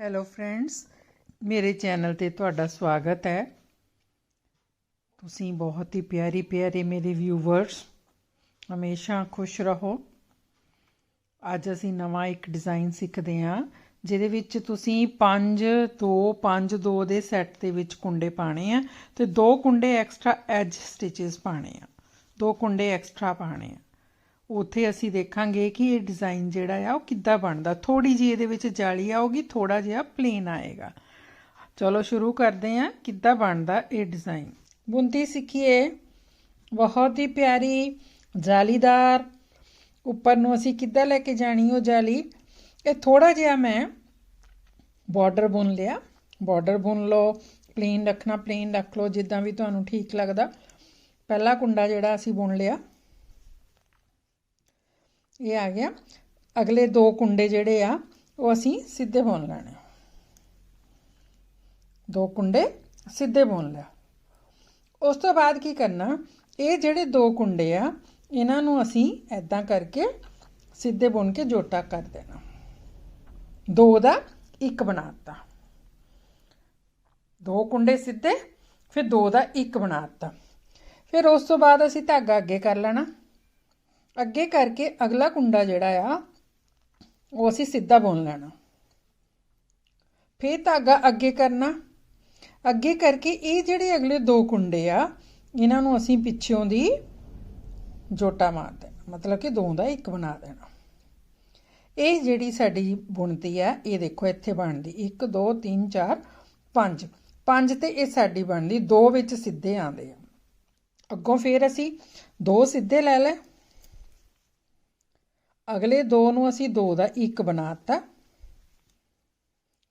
Hello friends ਮੇਰੇ channel ਤੇ ਤੁਹਾਡਾ ਸਵਾਗਤ ਹੈ। ਤੁਸੀਂ ਬਹੁਤ ਹੀ ਪਿਆਰੀ ਪਿਆਰੇ ਮੇਰੇ ਵਿਊਵਰਸ ਹਮੇਸ਼ਾ ਖੁਸ਼ ਰਹੋ। ਅੱਜ ਅਸੀਂ ਨਵਾਂ ਇੱਕ ਡਿਜ਼ਾਈਨ ਸਿੱਖਦੇ ਹਾਂ, ਜਿਹਦੇ ਵਿੱਚ ਤੁਸੀਂ 5 2 5 2 ਦੇ ਸੈੱਟ ਦੇ ਵਿੱਚ ਕੁੰਡੇ ਪਾਣੇ ਆ ਤੇ ਦੋ ਕੁੰਡੇ ਐਕਸਟਰਾ ਐਜ ਸਟਿਚਸ ਪਾਣੇ ਆ। ਦੋ ਕੁੰਡੇ ਐਕਸਟਰਾ ਪਾਣੇ ਆ। ਉੱਥੇ ਅਸੀਂ ਦੇਖਾਂਗੇ ਕਿ ਇਹ ਡਿਜ਼ਾਈਨ ਜਿਹੜਾ ਆ, ਉਹ ਕਿੱਦਾਂ ਬਣਦਾ। ਥੋੜੀ ਜਿਹੀ ਇਹਦੇ ਵਿੱਚ ਜਾਲੀ ਆਊਗੀ ਥੋੜਾ ਜਿਹਾ ਪਲੇਨ ਆਏਗਾ। ਚਲੋ ਸ਼ੁਰੂ ਕਰਦੇ ਹਾਂ, ਕਿੱਦਾਂ ਬਣਦਾ ਇਹ ਡਿਜ਼ਾਈਨ ਬੁੰਤੀ ਸਿੱਖੀਏ। ਬਹੁਤ ਹੀ ਪਿਆਰੀ ਜਾਲੀਦਾਰ। ਉੱਪਰ ਨੂੰ ਅਸੀਂ ਕਿੱਦਾਂ ਲੈ ਕੇ ਜਾਣੀ ਉਹ ਜਾਲੀ? ਇਹ ਥੋੜਾ ਜਿਹਾ ਮੈਂ ਬਾਰਡਰ ਬੁਣ ਲਿਆ। ਬਾਰਡਰ ਬੁਣ ਲਓ ਪਲੇਨ ਰੱਖਣਾ ਪਲੇਨ ਰੱਖ ਲਓ, ਜਿੱਦਾਂ ਵੀ ਤੁਹਾਨੂੰ ਠੀਕ ਲੱਗਦਾ। ਪਹਿਲਾ ਕੁੰਡਾ ਜਿਹੜਾ ਅਸੀਂ ਬੁਣ ਲਿਆ। ਇਹ ਆ ਗਿਆ। ਅਗਲੇ ਦੋ ਕੁੰਡੇ ਜਿਹੜੇ ਆ, ਉਹ ਅਸੀਂ ਸਿੱਧੇ ਬੁਣ ਲੈਣੇ। ਦੋ ਕੁੰਡੇ ਸਿੱਧੇ ਬੁਣ ਲਿਆ। ਉਸ ਤੋਂ ਬਾਅਦ ਕੀ ਕਰਨਾ, ਇਹ ਜਿਹੜੇ ਦੋ ਕੁੰਡੇ ਆ, ਇਹਨਾਂ ਨੂੰ ਅਸੀਂ ਐਦਾਂ ਕਰਕੇ ਸਿੱਧੇ ਬੁਣ ਕੇ ਜੋਟਾ ਕਰ ਦੇਣਾ। ਦੋ ਦਾ ਇੱਕ ਬਣਾਤਾ ਦੋ ਕੁੰਡੇ ਸਿੱਧੇ, ਫਿਰ ਦੋ ਦਾ ਇੱਕ ਬਣਾਤਾ ਫਿਰ ਉਸ ਤੋਂ ਬਾਅਦ ਅਸੀਂ ਧਾਗਾ ਅੱਗੇ ਕਰ ਲੈਣਾ। ਅੱਗੇ ਕਰਕੇ ਅਗਲਾ ਕੁੰਡਾ ਜਿਹੜਾ ਆ, ਉਹ ਅਸੀਂ ਸਿੱਧਾ ਬੁਣ ਲੈਣਾ। ਫੇਰ ਧਾਗਾ ਅੱਗੇ ਕਰਨਾ। ਅੱਗੇ ਕਰਕੇ ਇਹ ਜਿਹੜੇ ਅਗਲੇ ਦੋ ਕੁੰਡੇ ਆ, ਇਹਨਾਂ ਨੂੰ ਅਸੀਂ ਪਿੱਛੋਂ ਦੀ ਜੋਟਾ ਮਾਰ ਦੇਣਾ। ਮਤਲਬ ਕਿ ਦੋ ਦਾ ਇੱਕ ਬਣਾ ਦੇਣਾ। ਇਹ ਜਿਹੜੀ ਸਾਡੀ ਬੁਣਤੀ ਆ, ਇਹ ਦੇਖੋ ਇੱਥੇ ਬਣਦੀ। 1 2 3 4 5 5 ਤੇ ਇਹ ਸਾਡੀ ਬਣਦੀ। ਦੋ ਵਿੱਚ ਸਿੱਧੇ ਆਉਂਦੇ ਆ। ਅੱਗੋਂ ਫੇਰ ਅਸੀਂ ਦੋ ਸਿੱਧੇ ਲੈ ਲੈ ਅਗਲੇ ਦੋ ਨੂੰ ਅਸੀਂ ਦੋ ਦਾ ਇੱਕ ਬਣਾਤਾ।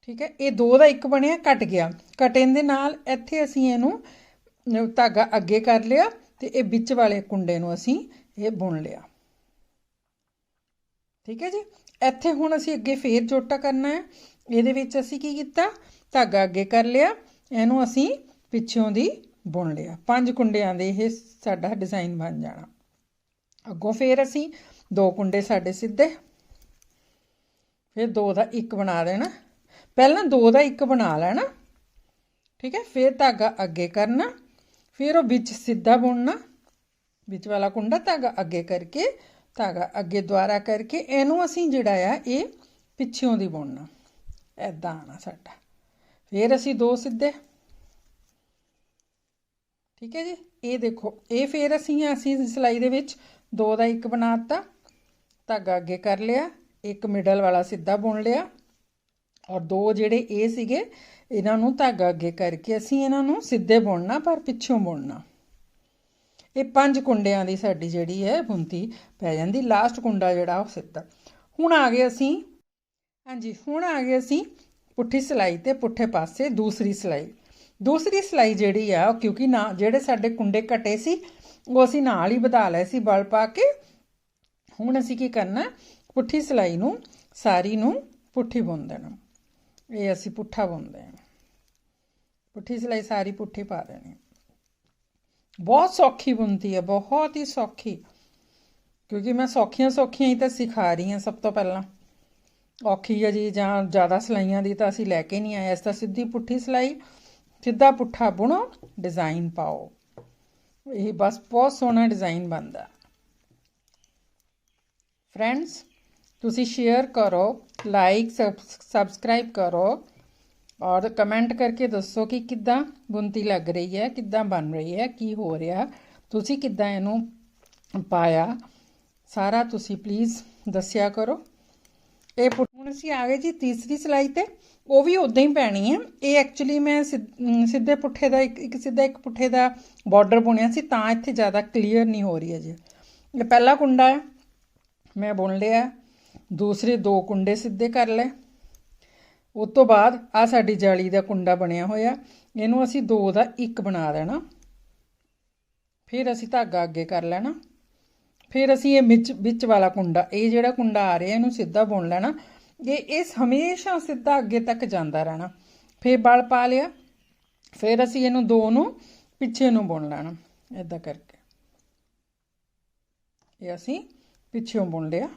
ਠੀਕ ਹੈ, ਇਹ ਦੋ ਦਾ ਇੱਕ ਬਣਿਆ, ਕੱਟ ਗਿਆ। ਘਟਣ ਦੇ ਨਾਲ ਇੱਥੇ ਅਸੀਂ ਇਹਨੂੰ ਧਾਗਾ ਅੱਗੇ ਕਰ ਲਿਆ ਤੇ ਇਹ ਵਿੱਚ ਵਾਲੇ ਕੁੰਡੇ ਨੂੰ ਅਸੀਂ ਇਹ ਬੁਣ ਲਿਆ। ਠੀਕ ਹੈ ਜੀ, ਇੱਥੇ ਹੁਣ ਅਸੀਂ ਅੱਗੇ ਫੇਰ ਜੋਟਾ ਕਰਨਾ ਹੈ। ਇਹਦੇ ਵਿੱਚ ਅਸੀਂ ਕੀ ਕੀਤਾ? ਧਾਗਾ ਅੱਗੇ ਕਰ ਲਿਆ, ਇਹਨੂੰ ਅਸੀਂ ਪਿੱਛੋਂ ਦੀ ਬੁਣ ਲਿਆ। ਪੰਜ ਕੁੰਡਿਆਂ ਦੇ ਇਹ ਸਾਡਾ ਡਿਜ਼ਾਈਨ ਬਣ ਜਾਣਾ। ਅੱਗੋਂ ਫੇਰ ਅਸੀਂ ਦੋ ਕੁੰਡੇ ਸਾਡੇ ਸਿੱਧੇ। ਫਿਰ ਦੋ ਦਾ ਇੱਕ ਬਣਾ ਦੇਣਾ ਪਹਿਲਾਂ ਦੋ ਦਾ ਇੱਕ ਬਣਾ ਲੈਣਾ। ਠੀਕ ਹੈ, ਫਿਰ ਧਾਗਾ ਅੱਗੇ ਕਰਨਾ। ਫਿਰ ਉਹ ਵਿੱਚ ਸਿੱਧਾ ਬੁਣਨਾ। ਵਿੱਚ ਵਾਲਾ ਕੁੰਡਾ ਧਾਗਾ ਅੱਗੇ ਕਰਕੇ, ਧਾਗਾ ਅੱਗੇ ਦੁਆਰਾ ਕਰਕੇ, ਇਹਨੂੰ ਅਸੀਂ ਜਿਹੜਾ ਆ, ਇਹ ਪਿੱਛੋਂ ਦੀ ਬੁਣਨਾ। ਐਦਾਂ ਆਣਾ ਸਾਡਾ। ਫਿਰ ਅਸੀਂ ਦੋ ਸਿੱਧੇ। ਠੀਕ ਹੈ ਜੀ, ਇਹ ਦੇਖੋ, ਇਹ ਫਿਰ ਅਸੀਂ ਅਸੀਂ ਸਿਲਾਈ ਦੇ ਵਿੱਚ ਦੋ ਦਾ ਇੱਕ ਬਣਾਤਾ ਧਾਗਾ ਅੱਗੇ ਕਰ ਲਿਆ, ਇੱਕ ਮਿਡਲ ਵਾਲਾ ਸਿੱਧਾ ਬੁਣ ਲਿਆ ਔਰ ਦੋ ਜਿਹੜੇ ਇਹ ਸੀਗੇ, ਇਹਨਾਂ ਨੂੰ ਧਾਗਾ ਅੱਗੇ ਕਰਕੇ ਅਸੀਂ ਇਹਨਾਂ ਨੂੰ ਸਿੱਧੇ ਬੁਣਨਾ ਪਰ ਪਿੱਛੋਂ ਬੁਣਨਾ। ਇਹ ਪੰਜ ਕੁੰਡਿਆਂ ਦੀ ਸਾਡੀ ਜਿਹੜੀ ਹੈ ਬੁੰਤੀ ਪੈ ਜਾਂਦੀ ਲਾਸਟ ਕੁੰਡਾ ਜਿਹੜਾ ਉਹ ਸਿੱਧਾ। ਹੁਣ ਆ ਗਏ ਅਸੀਂ, ਹਾਂਜੀ, ਹੁਣ ਆ ਗਏ ਅਸੀਂ ਪੁੱਠੀ ਸਿਲਾਈ ਤੇ ਪੁੱਠੇ ਪਾਸੇ ਦੂਸਰੀ ਸਿਲਾਈ। ਦੂਸਰੀ ਸਿਲਾਈ ਜਿਹੜੀ ਆ ਕਿਉਂਕਿ ਨਾ, ਜਿਹੜੇ ਸਾਡੇ ਕੁੰਡੇ ਘਟੇ ਸੀ, ਉਹ ਅਸੀਂ ਨਾਲ ਹੀ ਵਧਾ ਲਏ ਸੀ ਬਲ ਪਾ ਕੇ ਹੁਣ ਅਸੀਂ ਕੀ ਕਰਨਾ? ਪੁੱਠੀ ਸਿਲਾਈ ਨੂੰ, ਸਾਰੀ ਨੂੰ ਪੁੱਠੀ ਬੁਣ ਦੇਣਾ ਇਹ ਅਸੀਂ ਪੁੱਠਾ ਬੁਣਦੇ ਹਾਂ। ਪੁੱਠੀ ਸਿਲਾਈ ਸਾਰੀ ਪੁੱਠੀ ਪਾ ਦੇਣੀ। ਬਹੁਤ ਸੌਖੀ ਬੁਣਤੀ ਹੈ, ਬਹੁਤ ਹੀ ਸੌਖੀ। ਕਿਉਂਕਿ ਮੈਂ ਸੌਖੀਆਂ ਸੌਖੀਆਂ ਹੀ ਤਾਂ ਸਿਖਾ ਰਹੀ ਹਾਂ ਸਭ ਤੋਂ ਪਹਿਲਾਂ। ਔਖੀ ਹੈ ਜੀ, ਜਾਂ ਜ਼ਿਆਦਾ ਸਲਾਈਆਂ ਦੀ ਤਾਂ ਅਸੀਂ ਲੈ ਕੇ ਨਹੀਂ ਆਏ। ਇਸ ਤਾਂ ਸਿੱਧੀ ਪੁੱਠੀ ਸਲਾਈ, ਸਿੱਧਾ ਪੁੱਠਾ ਬੁਣੋ, ਡਿਜ਼ਾਈਨ ਪਾਓ। ਇਹ ਬਸ ਬਹੁਤ ਸੋਹਣਾ ਡਿਜ਼ਾਈਨ ਬਣਦਾ। ਫਰੈਂਡਸ, ਤੁਸੀਂ ਸ਼ੇਅਰ ਕਰੋ, ਲਾਈਕ ਸਬਸਕ੍ਰਾਈਬ ਕਰੋ ਔਰ ਕਮੈਂਟ ਕਰਕੇ ਦੱਸੋ ਕਿ ਕਿੱਦਾਂ ਬੁੰਤੀ ਲੱਗ ਰਹੀ ਹੈ, ਕਿੱਦਾਂ ਬਣ ਰਹੀ ਹੈ, ਕੀ ਹੋ ਰਿਹਾ, ਤੁਸੀਂ ਕਿੱਦਾਂ ਇਹਨੂੰ ਪਾਇਆ, ਸਾਰਾ ਤੁਸੀਂ ਪਲੀਜ਼ ਦੱਸਿਆ ਕਰੋ। ਇਹ ਹੁਣ ਅਸੀਂ ਆ ਗਏ ਜੀ ਤੀਸਰੀ ਸਲਾਈ ਤੇ, ਉਹ ਵੀ ਉਦਾਂ ਹੀ ਪੈਣੀ ਹੈ। ਇਹ ਐਕਚੁਅਲੀ ਮੈਂ ਸਿੱਧੇ ਪੁੱਠੇ ਦਾ ਇੱਕ ਸਿੱਧਾ ਇੱਕ ਪੁੱਠੇ ਦਾ ਬਾਰਡਰ ਬੁਣਿਆ ਸੀ, ਤਾਂ ਇੱਥੇ ਜ਼ਿਆਦਾ ਕਲੀਅਰ ਨਹੀਂ ਹੋ ਰਹੀ ਹੈ ਜੀ ਇਹ ਪਹਿਲਾ ਕੁੰਡਾ ਹੈ। ਮੈਂ ਬੁਣ ਲਿਆ। ਦੂਸਰੇ ਦੋ ਕੁੰਡੇ ਸਿੱਧੇ ਕਰ ਲਏ। ਉਸ ਤੋਂ ਬਾਅਦ ਆ ਸਾਡੀ ਜਾਲੀ ਦਾ ਕੁੰਡਾ ਬਣਿਆ ਹੋਇਆ। ਇਹਨੂੰ ਅਸੀਂ ਦੋ ਦਾ ਇੱਕ ਬਣਾ ਦੇਣਾ। ਫਿਰ ਅਸੀਂ ਧਾਗਾ ਅੱਗੇ ਕਰ ਲੈਣਾ। ਫਿਰ ਅਸੀਂ ਇਹ ਵਿੱਚ ਵਿੱਚ ਵਾਲਾ ਕੁੰਡਾ, ਇਹ ਜਿਹੜਾ ਕੁੰਡਾ ਆ ਰਿਹਾ, ਇਹਨੂੰ ਸਿੱਧਾ ਬੁਣ ਲੈਣਾ। ਇਹ ਇਸ ਹਮੇਸ਼ਾ ਸਿੱਧਾ ਅੱਗੇ ਤੱਕ ਜਾਂਦਾ ਰਹਿਣਾ। ਫਿਰ ਬਲ ਪਾ ਲਿਆ। ਫਿਰ ਅਸੀਂ ਇਹਨੂੰ ਦੋ ਨੂੰ ਪਿੱਛੇ ਨੂੰ ਬੁਣ ਲੈਣਾ। ਇਦਾਂ ਕਰਕੇ। ਇਹ ਅਸੀਂ ਪਿੱਛੋਂ ਬੁਣ ਲਿਆ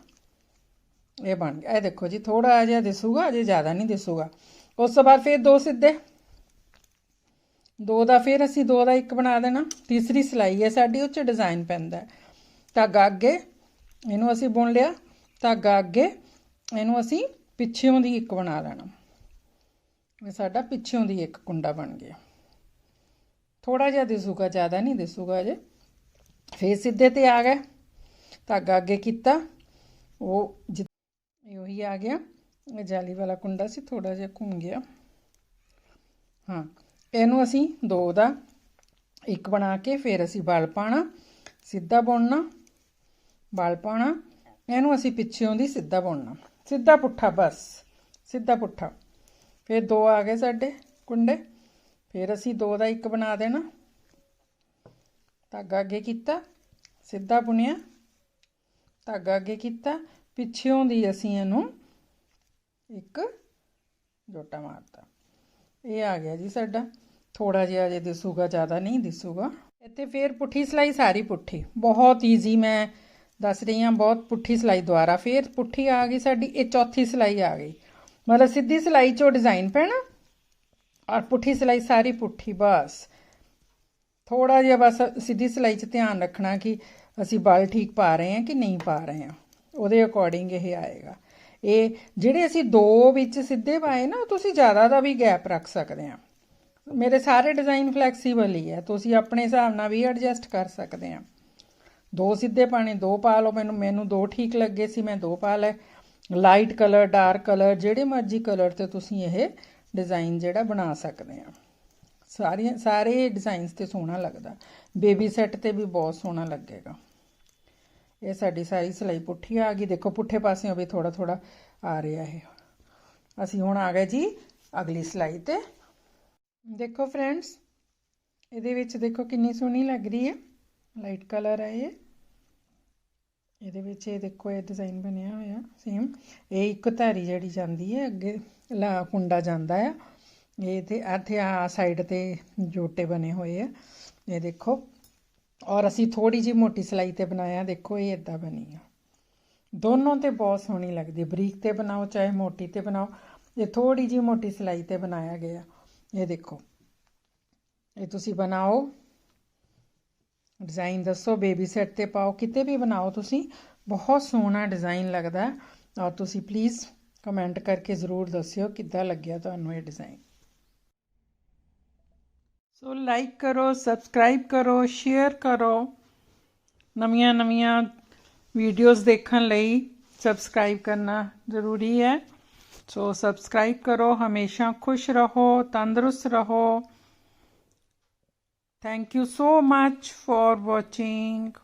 ਇਹ ਬਣ ਗਿਆ। ਇਹ ਦੇਖੋ ਜੀ ਥੋੜਾ ਜਿਹਾ ਦਿਸੂਗਾ, ਅਜੇ ਜ਼ਿਆਦਾ ਨਹੀਂ ਦਿਸੂਗਾ। ਉਸ ਤੋਂ ਬਾਅਦ ਫਿਰ ਦੋ ਸਿੱਧੇ। ਦੋ ਦਾ ਫਿਰ ਅਸੀਂ ਦੋ ਦਾ ਇੱਕ ਬਣਾ ਦੇਣਾ। ਤੀਸਰੀ ਸਿਲਾਈ ਹੈ ਸਾਡੀ, ਉਹ ਚ ਡਿਜ਼ਾਈਨ ਪੈਂਦਾ ਹੈ। ਧਾਗਾ ਅੱਗੇ, ਇਹਨੂੰ ਅਸੀਂ ਬੁਣ ਲਿਆ। ਧਾਗਾ ਅੱਗੇ, ਇਹਨੂੰ ਅਸੀਂ ਪਿੱਛੇੋਂ ਦੀ ਇੱਕ ਬਣਾ ਲੈਣਾ ਇਹ ਸਾਡਾ ਪਿੱਛੇੋਂ ਦੀ ਇੱਕ ਕੁੰਡਾ ਬਣ ਗਿਆ। ਥੋੜਾ ਜਿਹਾ ਦਿਸੂਗਾ, ਜ਼ਿਆਦਾ ਨਹੀਂ ਦਿਸੂਗਾ ਅਜੇ। ਫੇਰ ਸਿੱਧੇ ਤੇ ਆ ਗਏ। ਧਾਗਾ ਅੱਗੇ ਕੀਤਾ। ਉਹ ਜਿ- ਉਹੀ ਆ ਗਿਆ। ਇਹ ਜਾਲੀ ਵਾਲਾ ਕੁੰਡਾ ਸੀ ਥੋੜਾ ਜਿਹਾ ਘੁੰਮ ਗਿਆ। ਹਾਂ, ਇਹਨੂੰ ਅਸੀਂ ਦੋ ਦਾ ਇੱਕ ਬਣਾ ਕੇ ਫਿਰ ਅਸੀਂ ਵਲ ਪਾਣਾ ਸਿੱਧਾ ਬੁਣਨਾ, ਵਲ ਪਾਣਾ ਇਹਨੂੰ ਅਸੀਂ ਪਿੱਛੇੋਂ ਦੀ ਸਿੱਧਾ ਬੁਣਨਾ। ਸਿੱਧਾ ਪੁੱਠਾ ਬਸ, ਸਿੱਧਾ ਪੁੱਠਾ। ਫਿਰ ਦੋ ਆ ਗਏ ਸਾਡੇ ਕੁੰਡੇ। ਫਿਰ ਅਸੀਂ ਦੋ ਦਾ ਇੱਕ ਬਣਾ ਦੇਣਾ। ਧਾਗਾ ਅੱਗੇ ਕੀਤਾ, ਸਿੱਧਾ ਬੁਣਿਆ। ਧਾਗਾ ਅੱਗੇ ਕੀਤਾ, ਪਿੱਛੇੋਂ ਦੀ ਅਸੀਂ ਇਹਨੂੰ ਇੱਕ ਜੋਟਾ ਮਾਰਤਾ। ਇਹ ਆ ਗਿਆ ਜੀ ਸਾਡਾ। ਥੋੜਾ ਜਿਹਾ ਜੇ ਦਿਸੂਗਾ, ਜ਼ਿਆਦਾ ਨਹੀਂ ਦਿਸੂਗਾ। ਇੱਥੇ ਫੇਰ ਪੁੱਠੀ ਸਿਲਾਈ ਸਾਰੀ ਪੁੱਠੀ। ਬਹੁਤ ਈਜ਼ੀ ਮੈਂ ਦੱਸ ਰਹੀ ਹਾਂ, ਬਹੁਤ ਪੁੱਠੀ ਸਿਲਾਈ ਦੁਆਰਾ ਫੇਰ ਪੁੱਠੀ ਆ ਗਈ ਸਾਡੀ, ਇਹ ਚੌਥੀ ਸਿਲਾਈ ਆ ਗਈ। ਮਤਲਬ ਸਿੱਧੀ ਸਿਲਾਈ 'ਚੋਂ ਡਿਜ਼ਾਈਨ ਪੈਣਾ ਔਰ ਪੁੱਠੀ ਸਿਲਾਈ ਸਾਰੀ ਪੁੱਠੀ ਬਸ। ਥੋੜਾ ਜਿਹਾ ਬਸ ਸਿੱਧੀ ਸਿਲਾਈ 'ਚ ਧਿਆਨ ਰੱਖਣਾ ਕਿ ਅਸੀਂ ਬਲ ਠੀਕ ਪਾ ਰਹੇ ਹਾਂ ਕਿ ਨਹੀਂ ਪਾ ਰਹੇ ਹਾਂ? ਉਹਦੇ ਅਕੋਰਡਿੰਗ ਇਹ ਆਏਗਾ। ਇਹ ਜਿਹੜੇ ਅਸੀਂ ਦੋ ਵਿੱਚ ਸਿੱਧੇ ਪਾਏ ਨਾ ਤੁਸੀਂ ਜ਼ਿਆਦਾ ਦਾ ਵੀ ਗੈਪ ਰੱਖ ਸਕਦੇ ਆ ਮੇਰੇ ਸਾਰੇ ਡਿਜ਼ਾਈਨ ਫਲੈਕਸੀਬਲ ਹੀ ਹੈ। ਤੁਸੀਂ ਆਪਣੇ ਹਿਸਾਬ ਨਾਲ ਵੀ ਐਡਜਸਟ ਕਰ ਸਕਦੇ ਆ ਦੋ ਸਿੱਧੇ ਪਾਣੇ ਦੋ ਪਾ ਲਓ। ਮੈਨੂੰ ਮੈਨੂੰ ਦੋ ਠੀਕ ਲੱਗੇ ਸੀ, ਮੈਂ ਦੋ ਪਾ ਲਏ। ਲਾਈਟ ਕਲਰ ਡਾਰਕ ਕਲਰ ਜਿਹੜੇ ਮਰਜ਼ੀ ਕਲਰ ਤੇ ਤੁਸੀਂ ਇਹ ਡਿਜ਼ਾਈਨ ਜਿਹੜਾ ਬਣਾ ਸਕਦੇ ਆ ਸਾਰੀਆਂ, ਸਾਰੇ ਡਿਜ਼ਾਈਨਸ ਤੇ ਸੋਹਣਾ ਲੱਗਦਾ। ਬੇਬੀ ਸੈੱਟ ਤੇ ਵੀ ਬਹੁਤ ਸੋਹਣਾ ਲੱਗੇਗਾ। ਇਹ ਸਾਡੀ ਸਾਰੀ ਸਿਲਾਈ ਪੁੱਠੀ ਆ ਗਈ। ਦੇਖੋ, ਪੁੱਠੇ ਪਾਸਿਓਂ ਵੀ ਥੋੜਾ ਥੋੜਾ ਆ ਰਿਹਾ ਹੈ ਅਸੀਂ ਹੁਣ ਆ ਗਏ ਜੀ ਅਗਲੀ ਸਿਲਾਈ ਤੇ। ਦੇਖੋ ਫਰੈਂਡਸ, ਇਹਦੇ ਵਿੱਚ ਦੇਖੋ ਕਿੰਨੀ ਸੋਹਣੀ ਲੱਗ ਰਹੀ ਹੈ। ਲਾਈਟ ਕਲਰ ਹੈ ਇਹ। ਇਹਦੇ ਵਿੱਚ ਇਹ ਦੇਖੋ, ਇਹ ਡਿਜ਼ਾਈਨ ਬਣਿਆ ਹੋਇਆ ਸੇਮ ਇਹ ਇੱਕ ਧਾਰੀ ਜਿਹੜੀ ਜਾਂਦੀ ਹੈ, ਅੱਗੇ ਲਾ ਕੁੰਡਾ ਜਾਂਦਾ ਆ। ਇਹ ਤੇ ਇੱਥੇ ਆ ਸਾਈਡ ਤੇ ਜੋਟੇ ਬਣੇ ਹੋਏ ਆ। ਇਹ ਦੇਖੋ ਔਰ ਅਸੀਂ ਥੋੜੀ ਜੀ ਮੋਟੀ ਸਿਲਾਈ ਤੇ ਬਣਾਇਆ ਦੇਖੋ ਇਹ ਇਦਾਂ ਬਣੀ ਆ। ਦੋਨੋਂ ਤੇ ਬਹੁਤ ਸੋਹਣੀ ਲੱਗਦੀ, ਬਰੀਕ ਤੇ ਬਣਾਓ, ਚਾਹੇ ਮੋਟੀ ਤੇ ਬਣਾਓ। ਇਹ ਥੋੜੀ ਜੀ ਮੋਟੀ ਸਿਲਾਈ ਤੇ ਬਣਾਇਆ ਗਿਆ। ਇਹ ਦੇਖੋ, ਇਹ ਤੁਸੀਂ ਬਣਾਓ। ਡਿਜ਼ਾਈਨ ਦੱਸੋ, ਬੇਬੀ ਸੈੱਟ ਤੇ ਪਾਓ, ਕਿਤੇ ਵੀ ਬਣਾਓ ਤੁਸੀਂ, ਬਹੁਤ ਸੋਹਣਾ ਡਿਜ਼ਾਈਨ ਲੱਗਦਾ। ਔਰ ਤੁਸੀਂ ਪਲੀਜ਼ ਕਮੈਂਟ ਕਰਕੇ ਜ਼ਰੂਰ ਦੱਸਿਓ ਕਿੱਦਾਂ ਲੱਗਿਆ ਤੁਹਾਨੂੰ ਇਹ ਡਿਜ਼ਾਈਨ। ਸੋ ਲਾਈਕ ਕਰੋ ਸਬਸਕ੍ਰਾਈਬ ਕਰੋ ਸ਼ੇਅਰ ਕਰੋ ਨਵੀਆਂ ਨਵੀਆਂ ਵੀਡੀਓਜ਼ ਦੇਖਣ ਲਈ ਸਬਸਕ੍ਰਾਈਬ ਕਰਨਾ ਜ਼ਰੂਰੀ ਹੈ ਸੋ ਸਬਸਕ੍ਰਾਈਬ ਕਰੋ ਹਮੇਸ਼ਾ ਖੁਸ਼ ਰਹੋ ਤੰਦਰੁਸਤ ਰਹੋ Thank you so much for watching.